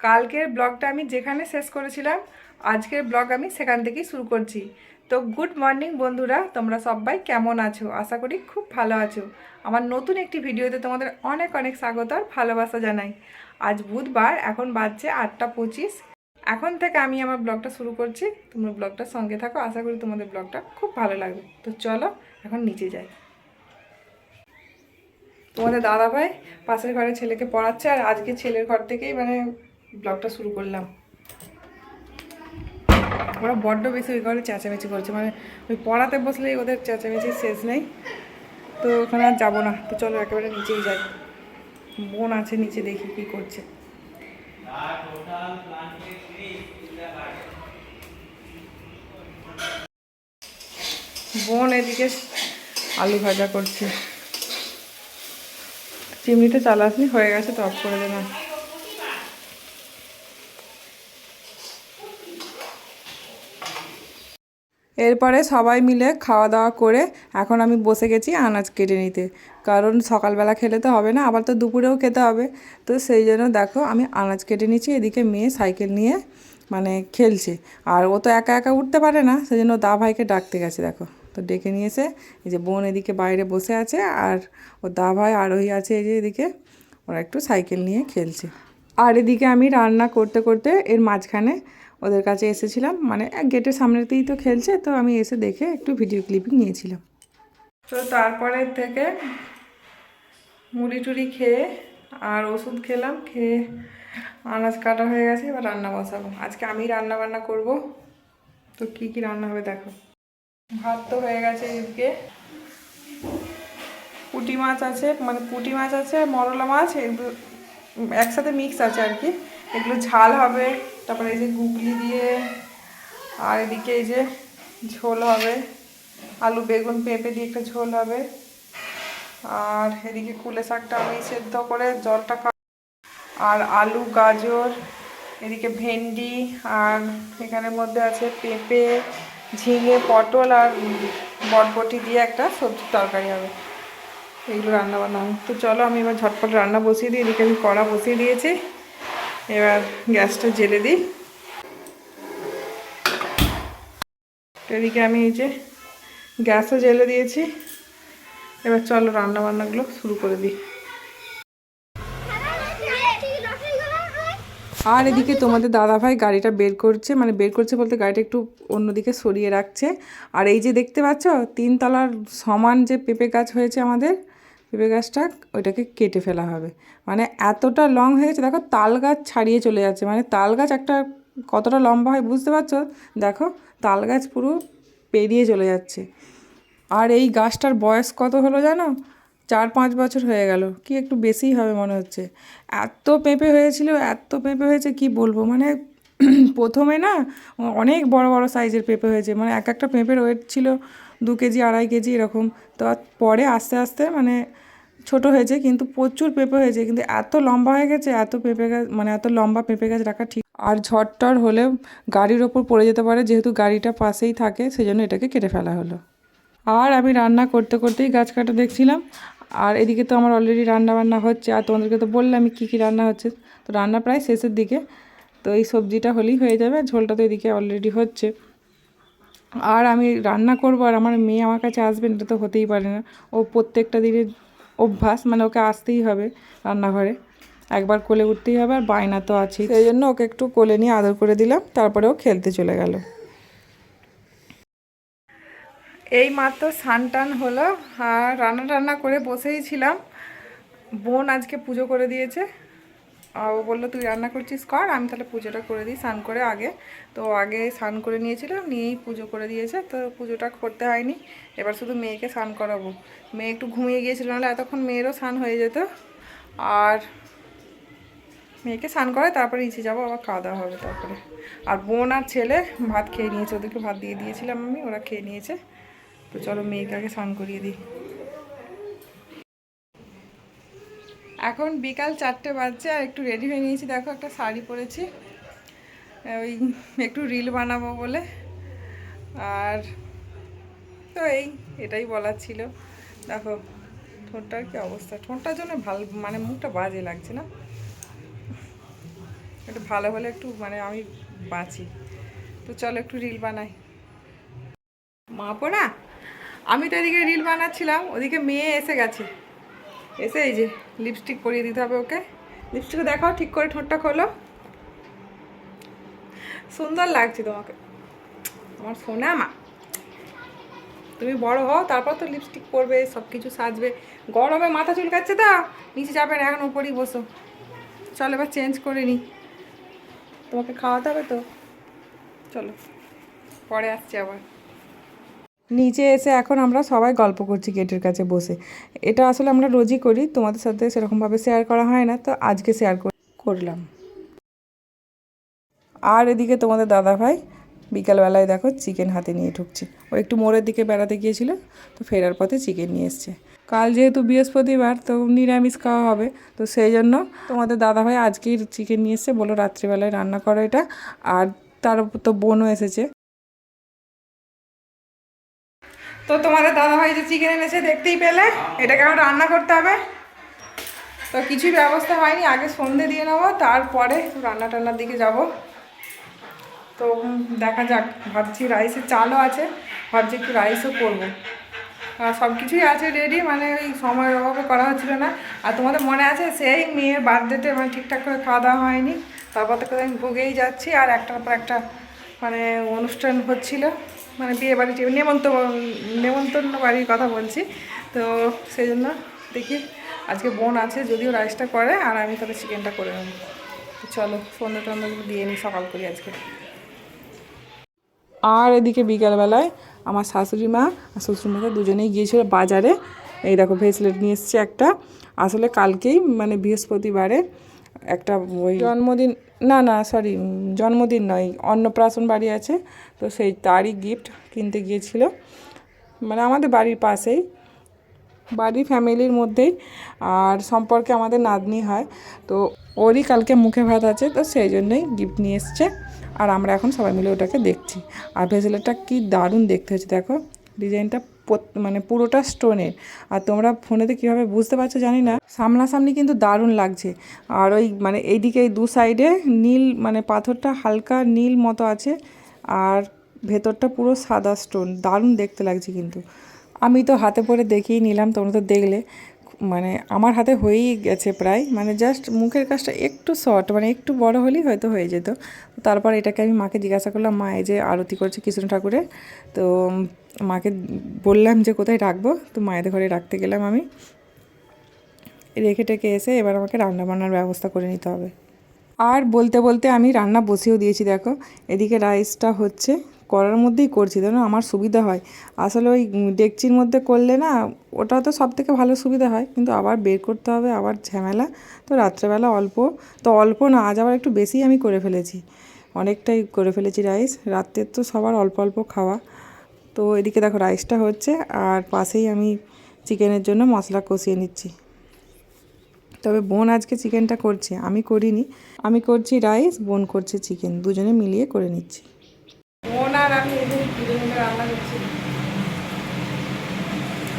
কালকের ব্লগটা আমি যেখানে শেষ করেছিলাম, আজকের ব্লগ আমি সেখান থেকেই শুরু করছি। তো গুড মর্নিং বন্ধুরা, তোমরা সবাই কেমন আছো? আশা করি খুব ভালো আছো। আমার নতুন একটি ভিডিওতে তোমাদের অনেক অনেক স্বাগত আর ভালোবাসা জানাই। আজ বুধবার, এখন বাজছে আটটা পঁচিশ। এখন থেকে আমি আমার ব্লগটা শুরু করছি। তোমরা ব্লগটার সঙ্গে থাকো, আশা করি তোমাদের ব্লগটা খুব ভালো লাগবে। তো চলো, এখন নিচে যাই। তোমাদের দাদা ভাই পাশের ঘরে ছেলেকে পড়াচ্ছে আর আজকে ছেলের ঘর থেকেই মানে ব্লগটা শুরু করলাম। ওরা বড্ড বেশি ওই ঘরে চেঁচামেচি করছে। মানে ওই পড়াতে বসলেই ওদের চেঁচামেচি শেষ নেই। তো ওখানে আর যাব না। তো চলো একেবারে নিচেই যাই। বোন আছে নিচে দেখি কি করছে। বোন এদিকে আলু ভাজা করছে। চিমনিটা চালাসনি, হয়ে গেছে অফ করে দেবেন এরপরে সবাই মিলে খাওয়া দাওয়া করে এখন আমি বসে গেছি আনাজ কেটে নিতে। কারণ সকালবেলা খেলে তো হবে না, আবার তো দুপুরেও খেতে হবে। তো সেই জন্য দেখো আমি আনাজ কেটে নিচ্ছি, এদিকে মেয়ে সাইকেল নিয়ে মানে খেলছে। আর ও তো একা একা উঠতে পারে না, সেই জন্য দা ভাইকে ডাকতে গেছে, দেখো। তো ডেকে নিয়ে এসে এই যে বোন এদিকে বাইরে বসে আছে, আর ও দা ভাই আরোহী আছে এই যে এদিকে, ওরা একটু সাইকেল নিয়ে খেলছে। আর এদিকে আমি রান্না করতে করতে এর মাঝখানে ওদের কাছে এসেছিলাম। মানে গেটের সামনেতেই তো খেলছে, তো আমি এসে দেখে একটু ভিডিও ক্লিপিং নিয়েছিলাম। তো তারপরে থেকে মুড়ি টুড়ি খেয়ে আর ওষুধ খেলাম, খেয়ে আনাজ কাটা হয়ে গেছে, এবার রান্না বসাবো। আজকে আমি রান্না বান্না করব। তো কি কি রান্না হবে দেখো। ভাত তো হয়ে গেছে এদিকে। পুঁটি মাছ আছে মানে পুঁটি মাছ আছে মরলা মাছ, এগুলো একসাথে মিক্স আছে আর কি। এগুলো ঝাল হবে। তারপরে এই যে গুগলি দিয়ে, আর এদিকে এই যে ঝোল হবে। আলু, বেগুন, পেঁপে দিয়ে একটা ঝোল হবে। আর এদিকে কুলে শাকটা আমি সেদ্ধ করে জলটা আর আলু, গাজর, এদিকে ভেন্ডি, আর এখানের মধ্যে আছে পেঁপে, ঝিঙে, পটল আর বটবটি দিয়ে একটা সবজির তরকারি হবে। এইগুলো রান্না বান্না তো চলো আমি এবার ঝটপট রান্না বসিয়ে দিই, এদিকে আমি কড়া বসিয়ে দিয়েছি। এবার গ্যাসটা জেলে দিই। এদিকে আমি এই যে গ্যাসও জেলে দিয়েছি। এবার চলো রান্না বান্নাগুলো শুরু করে দিই। আর এদিকে তোমাদের দাদাভাই গাড়িটা বের করছে মানে বের করছে বলতে গাড়িটা একটু অন্যদিকে সরিয়ে রাখছে। আর এই যে দেখতে পাচ্ছ, তিনতলার সমান যে পেঁপে গাছ হয়েছে আমাদের পেঁপে গাছটা ওইটাকে কেটে ফেলা হবে। মানে এতটা লং হয়ে গেছে, দেখো তাল গাছ ছাড়িয়ে চলে যাচ্ছে। মানে তাল গাছ একটা কতটা লম্বা হয় বুঝতে পারছ? দেখো তাল গাছ পুরো পেরিয়ে চলে যাচ্ছে। আর এই গাছটার বয়স কত হলো জানো? চার পাঁচ বছর হয়ে গেল। কি একটু বেশিই হবে মনে হচ্ছে। এত পেঁপে হয়েছিল, এত পেঁপে হয়েছে, কি বলব? মানে প্রথমে না অনেক বড় বড় সাইজের পেঁপে হয়েছে। মানে এক একটা পেঁপের ওয়েট ছিল দু কেজি, আড়াই কেজি এরকম। তো পরে আস্তে আস্তে মানে ছোট হয়েছে, কিন্তু প্রচুর পেঁপে হয়েছে। কিন্তু এত লম্বা হয়ে গেছে, এত পেঁপে গাছ মানে এত লম্বা পেঁপে গাছ রাখা ঠিক। আর ঝড়টর হলে গাড়ির ওপর পড়ে যেতে পারে, যেহেতু গাড়িটা পাশেই থাকে সেই জন্য এটাকে কেটে ফেলা হলো। আর আমি রান্না করতে করতেই গাছ কাটা দেখছিলাম। আর এদিকে তো আমার অলরেডি রান্না বান্না হচ্ছে। আর তোমাদেরকে তো বললাম আমি কী কী রান্না হচ্ছে। তো রান্না প্রায় শেষের দিকে। তো এই সবজিটা হলেই হয়ে যাবে। ঝোলটা তো এদিকে অলরেডি হচ্ছে। আর আমি রান্না করব আর আমার মেয়ে আমার কাছে আসবেন এটা তো হতেই পারে না। ও প্রত্যেকটা দিনের অভ্যাস মানে ওকে আসতেই হবে রান্নাঘরে। একবার কোলে উঠতেই হবে আর বায়না তো আছেই। সেই জন্য ওকে একটু কোলে নিয়ে আদর করে দিলাম তারপরে ও খেলতে চলে গেল। এই মাত্র স্নান টান হলো আর রান্না টান্না করে বসেই ছিলাম। বোন আজকে পুজো করে দিয়েছে। ও বলল, তুই রান্না করছিস, কর, আমি তাহলে পুজোটা করে দিই স্নান করে আগে। তো আগে স্নান করে নিয়েছিল, নিয়েই পুজো করে দিয়েছে, তো পুজোটা করতে হয়নি। এবার শুধু মেয়েকে স্নান করাবো। মেয়ে একটু ঘুমিয়ে গিয়েছিল, নাহলে এতক্ষণ মেয়েরও স্নান হয়ে যেত। আর মেয়েকে স্নান করে তারপরে ইচ্ছে যাব, আবার খাওয়া দাওয়া হবে তারপরে। আর বোন আর ছেলে ভাত খেয়ে নিয়েছে, ওদেরকে ভাত দিয়ে দিয়েছিলাম আমি, ওরা খেয়ে নিয়েছে। তো চলো মেয়েকে আগে স্নান করিয়ে দিই। এখন বিকাল চারটে বাজছে আর একটু রেডি হয়ে নিয়েছি। দেখো একটা শাড়ি পরেছি। ওই একটু রিল বানাবো বলে। আর তো এই, এটাই বলার ছিল। দেখো, ঠোঁটটার কি অবস্থা? ঠোঁটটার জন্য ভালো মানে মুখটা বাজে লাগছে না? একটু ভালো হলে একটু মানে আমি বাঁচি। তো চলো একটু রিল বানাই। মা পোড়া, আমি তো এদিকে রিল বানাচ্ছিলাম, ওদিকে মেয়ে এসে গেছে। এসে এই যে লিপস্টিক পরিয়ে দিতে হবে ওকে। লিপস্টিক দেখাও, ঠিক করে ঠোঁটটা খোলো। সুন্দর লাগছে তোমাকে। আমার সোনা মা। তুমি বড় হও, তারপর তো লিপস্টিক পরবে সব কিছু সাজবে। গরমে মাথা চুলকাচ্ছে তো, নিচে যাবে না, এখন উপরই বসো। চলো এবার চেঞ্জ করে নিই তোমাকে খাওয়াতে হবে তো? চলো, পরে আসছি আবার। নিচে এসে এখন আমরা সবাই গল্প করছি গেটের কাছে বসে। এটা আসলে আমরা রোজই করি, তোমাদের সাথে সেরকমভাবে শেয়ার করা হয় না, তো আজকে শেয়ার করলাম। আর এদিকে তোমাদের দাদা ভাই, বিকালবেলায় দেখো চিকেন হাতে নিয়ে ঢুকছে। ও একটু মোড়ের দিকে বেড়াতে গিয়েছিল, তো ফেরার পথে চিকেন নিয়ে এসছে। কাল যেহেতু বৃহস্পতিবার, তো নিরামিষ খাওয়া হবে, তো সেই জন্য তোমাদের দাদা ভাই আজকেই চিকেন নিয়ে এসছে, বলো রাত্রিবেলায় রান্না করো এটা। আর তার তো বোনও এসেছে। তো তোমাদের দাদা ভাই যে চিকেন এনেছে দেখতেই পেলে। এটাকে এখন রান্না করতে হবে। তো কিছুই ব্যবস্থা হয়নি, আগে সন্ধে দিয়ে নেব, তারপরে রান্না টান্নার দিকে যাব। তো দেখা যাক, ভাবছি রাইসের চালও আছে, ভাবছি একটু রাইসও করব। সব কিছুই আছে রেডি মানে ওই সময়ের অভাবে করা হচ্ছিল না। আর তোমাদের মনে আছে, সেই মেয়ের বার্থডেতে মানে ঠিকঠাক করে খাওয়া দাওয়া হয়নি, তারপর থেকে আমি ভুগেই যাচ্ছি, আর একটার পর একটা মানে অনুষ্ঠান হচ্ছিল মানে বিয়ে বাড়ি টিয়ে- নেমন্ত নেমন্তন্ন বাড়ির কথা বলছি। তো সেই জন্য দেখি আজকে বোন আছে, যদিও রাইসটা করে, আর আমি তাহলে চিকেনটা করে নেব। চলো, সন্ধ্যে টন্ধ্যেগুলো দিয়ে নিই, সকাল করি আজকে। আর এদিকে বিকালবেলায় আমার শাশুড়ি মা আর শ্বশুরমশাই দুজনেই গিয়েছিল বাজারে। এই দেখো ভেসলেট নিয়ে এসছে একটা। আসলে কালকেই মানে বৃহস্পতিবারে একটা ওই জন্মদিন না না সরি জন্মদিন নয়, অন্নপ্রাশন বাড়ি আছে, তো সেই তারই গিফট কিনতে গিয়েছিল। মানে আমাদের বাড়ির পাশেই বাড়ি ফ্যামিলির মধ্যেই, আর সম্পর্কে আমাদের নাতনি হয়, তো ওরই কালকে মুখে ভাত আছে, তো সেই জন্যই গিফট নিয়ে এসছে, আর আমরা এখন সবাই মিলে ওটাকে দেখছি। আর ভেসেলেটটা কি দারুণ দেখতে হচ্ছে দেখো, ডিজাইনটা মানে পুরোটা স্টোনের। আর তোমরা ফোনেতে কীভাবে বুঝতে পারছ জানি না। সামনাসামনি কিন্তু দারুণ লাগছে। আর ওই মানে এইদিকে এই দু সাইডে নীল মানে পাথরটা হালকা নীল মতো আছে। আর ভেতরটা পুরো সাদা স্টোন দারুণ দেখতে লাগছে কিন্তু। আমি তো হাতে পরে দেখিয়ে নিলাম, তোমরা তো দেখলে। মানে আমার হাতে হয়েই গেছে প্রায়। মানে জাস্ট মুখের কাজটা একটু শর্ট মানে একটু বড় হলেই হয়তো হয়ে যেত। তারপর এটাকে আমি মাকে জিজ্ঞাসা করলাম, মা, এই যে আরতি করছে কৃষ্ণ ঠাকুরের, তো মাকে বললাম যে কোথায় রাখব? তো মায়েদের ঘরে রাখতে গেলাম আমি। রেখে টেকে এসে এবার আমাকে রান্না বান্নার ব্যবস্থা করে নিতে হবে। আর বলতে বলতে আমি রান্না বসিয়েও দিয়েছি, দেখো। এদিকে রাইসটা হচ্ছে। করার মধ্যেই করছি, যেন আমার সুবিধা হয়। আসলে ওই ডেকচির মধ্যে করলে না, ওটা তো সব থেকে ভালো সুবিধা হয়, কিন্তু আবার বের করতে হবে, আবার ঝামেলা। তো রাত্রেবেলা অল্প, তো অল্প না, আজ আবার একটু বেশি আমি করে ফেলেছি। অনেকটাই করে ফেলেছি রাইস রাত্রের তো সবার অল্প অল্প খাওয়া। তো এদিকে দেখো রাইসটা হচ্ছে, আর পাশেই আমি চিকেনের জন্য মশলা কষিয়ে নিচ্ছি। তবে বোন আজকে চিকেনটা করছে, আমি করিনি। আমি করছি রাইস, বোন করছে চিকেন, দুজনে মিলিয়ে করে নিচ্ছি। বোন আর আমি রান্না করছি।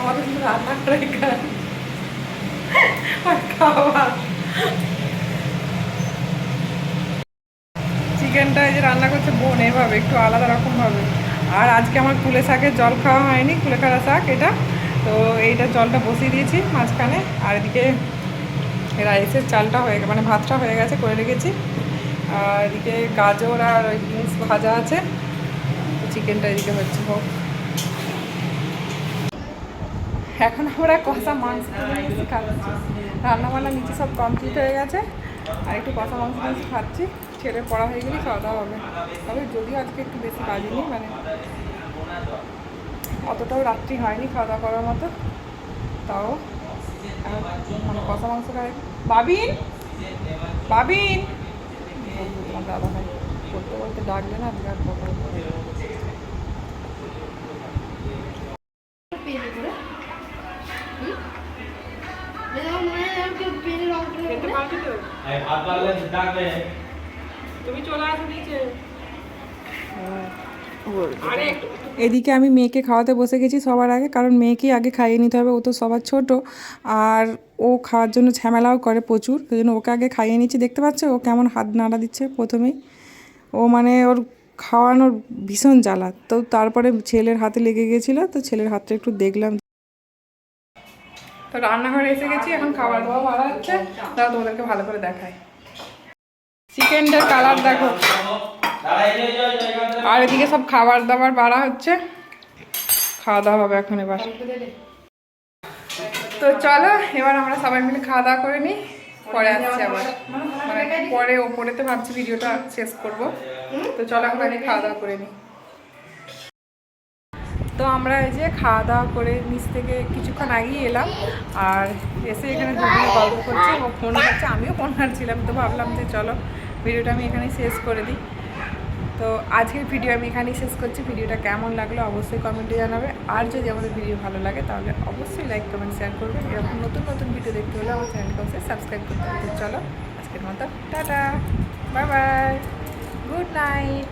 আমাদের রান্না খাওয়া চিকেনটা এই যে রান্না করছে, বোন, এভাবে, একটু আলাদা রকমভাবে। আর আজকে আমার কুলে শাকের জল খাওয়া হয়নি কুলেখাড়া শাক এটা। তো এইটা জলটা বসিয়ে দিয়েছি মাঝখানে, আর এদিকে রাইসের চালটা হয়ে গেছে মানে ভাতটা হয়ে গেছে, করে রেখেছি। আর এদিকে গাজর আর বিনস ভাজা আছে। চিকেনটা এদিকে হচ্ছে, হোক। এখন আমরা কষা মাংস রান্না বান্না নিচে সব কমপ্লিট হয়ে গেছে। আর একটু কষা মাংস নিয়েছি খাচ্ছি। ছেলে পড়া হয়ে গেলেই খাওয়া দাওয়া হবে। তবে যদিও আজকে একটু বেশি বাজিনি মানে অতটাও রাত্রি হয়নি খাওয়া দাওয়া করার মতো। তাও মানে কষা মাংস খাই। বাবিন! বাবিন! দাদা ভাই, বলতে বলতে ডাকলে না বিরাট বকা করে খেতে করে। পারবি তো এই ভাত বাড়লে ডাকবে। তুমি চলে আসো নিচে। এদিকে আমি মেয়েকে খাওয়াতে বসে গেছি সবার আগে কারণ মেয়েকেই আগে খাইয়ে নিতে হবে ও তো সবার ছোট। আর ও খাওয়ার জন্য ঝামেলাও করে প্রচুর সেই জন্য ওকে আগে খাইয়ে নিচ্ছি। দেখতে পাচ্ছ? ও কেমন হাত নাড়া দিচ্ছে প্রথমেই। ও মানে ওর খাওয়ানোর ভীষণ জ্বালা। তো তারপরে ছেলের হাতে লেগে গেছিল তো ছেলের হাতটা একটু দেখলাম। তো রান্নাঘরে এসে গেছি, এখন খাবার দাবার ভালো হচ্ছে। তারা তোমাদেরকে ভালো করে দেখায় চিকেনটার কালার দেখো। আর এদিকে সব খাবার দাবার বাড়া হচ্ছে। খাওয়া দাওয়া হবে এখন এবার। তো চলো, এবার আমরা সবাই মিলে খাওয়া দাওয়া করে নিই। পরে আসছি আবার। মানে পরে ওপরেতে ভাবছি ভিডিওটা শেষ করব। তো চলো এখন খাওয়া দাওয়া করে নিই। তো আমরা এই যে খাওয়া দাওয়া করে নিচ থেকে কিছুক্ষণ আগেই এলাম আর এসে এখানে দুজনে গল্প করছে, ও ফোন করছে, আমিও ফোন হারছিলাম তো ভাবলাম যে চলো ভিডিওটা আমি এখানেই শেষ করে দিই। তো আজকের ভিডিও আমি এখানেই শেষ করছি, ভিডিওটা কেমন লাগল অবশ্যই কমেন্টে জানাবে, আর যদি আমাদের ভিডিও ভালো লাগে তাহলে অবশ্যই লাইক কমেন্ট শেয়ার করবে, এরকম নতুন নতুন ভিডিও দেখতে হলে আমার চ্যানেলকে অবশ্যই সাবস্ক্রাইব করতে হবে। চলো আজকের মতো, tata bye bye good night